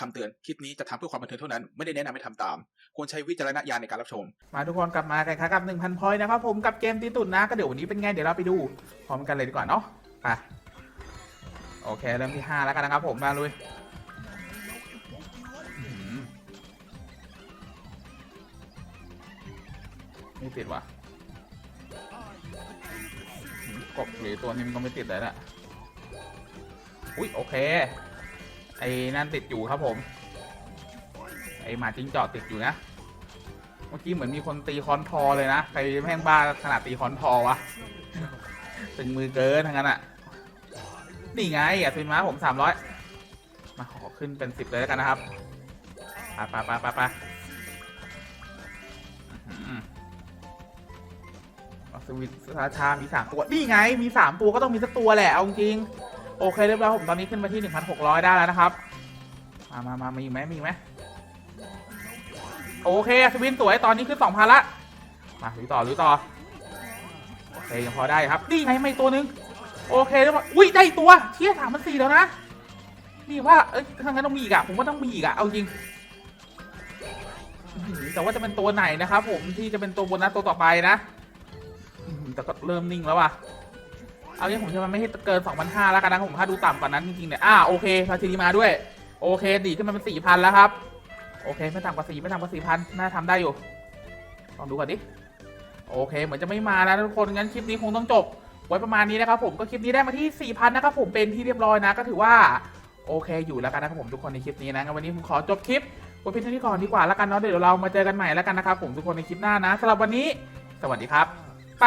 คำเตือนคลิปนี้จะทำเพื่อความบันเทิงเท่านั้น ไม่ได้แนะนำให้ทำตาม ควรใช้วิจารณญาณในการรับชม มาทุกคนกลับมากันครับกับ1,000พอยต์นะครับผมกับเกมตีตุ่นนะ ก็เดี๋ยววันนี้เป็นไงเดี๋ยวเราไปดูพร้อมกันเลยดีกว่าเนาะไปโอเคเริ่มที่ 5 แล้วกันนะครับผมมาลุยไม่ติดว่ะกบหรือตัวนี้มันก็ไม่ติดเลยแหละอุ้ยโอเค ไอ้นั่นติดอยู่ครับผม ไอ้หมาจิ้งจอกติดอยู่นะ เมื่อกี้เหมือนมีคนตีคอนทอเลยนะใครแม่งบ้าขนาดตีคอนทอวะตึงมือเกินทั้งนั้นอะนี่ไงอะทุนม้าผมสามร้อยมาขอขึ้นเป็นสิบเลยแล้วกันนะครับไปไปไปไปไปอื้อหือเอาสวิตราชามีสามตัว นี่ไง มีสามตัวก็ต้องมีสักตัวแหละ เอาจริง โอเคเรียบร้อยผมตอนนี้ขึ้นมาที่หนึ่งพันหกร้อยได้แล้วนะครับ มามามามีอีกไหมมีอีกไหมโอเคสวินสวยตอนนี้ขึ้นสองพันละมาลุยต่อลุยต่อ โอเคยังพอได้ครับ นี่ไงไม่ตัวนึง โอเคแล้วมาอุ้ยได้ตัวเที่ยสามพันสี่แล้วนะ นี่ว่า เอ้ยทางนั้นต้องมีอีกอะผมว่าต้องมีอีกอะเอาจริง แต่ว่าจะเป็นตัวไหนนะครับผมที่จะเป็นตัวโบนัสตัวต่อไปนะ แต่ก็เริ่มนิ่งแล้วว่ะ เอางี้ผมจะมันไม่ให้เกินสองพันห้าแล้วกันนะผมถ้าดูต่ำกว่านั้นจริงๆเนี่ยอ่าโอเคพาทีนี้มาด้วย โอเค ดีขึ้นมาเป็นสี่พันแล้วครับ โอเค ไม่ต่ำกว่าสี่ไม่ต่ำกว่าสี่พันน่าทำได้อยู่ลองดูก่อนดิโอเค เหมือนจะไม่มาแล้วทุกคนงั้นคลิปนี้คงต้องจบ ไว้ประมาณนี้นะครับผมก็คลิปนี้ได้มาที่ 4,000 นะครับผมเป็นที่เรียบร้อยนะก็ถือว่าโอเคอยู่แล้วกันนะครับผมทุกคนในคลิปนี้นะงั้นวันนี้ผมขอจบคลิปไว้เพียงเท่านี้ก่อนดีกว่าแล้วกันเนาะเดี๋ยวเรามาเจอกันใหม่แล้วกันนะครับผมทุกคนในคลิปหน้านะสำหรับวันนี้ สวัสดีครับ ไป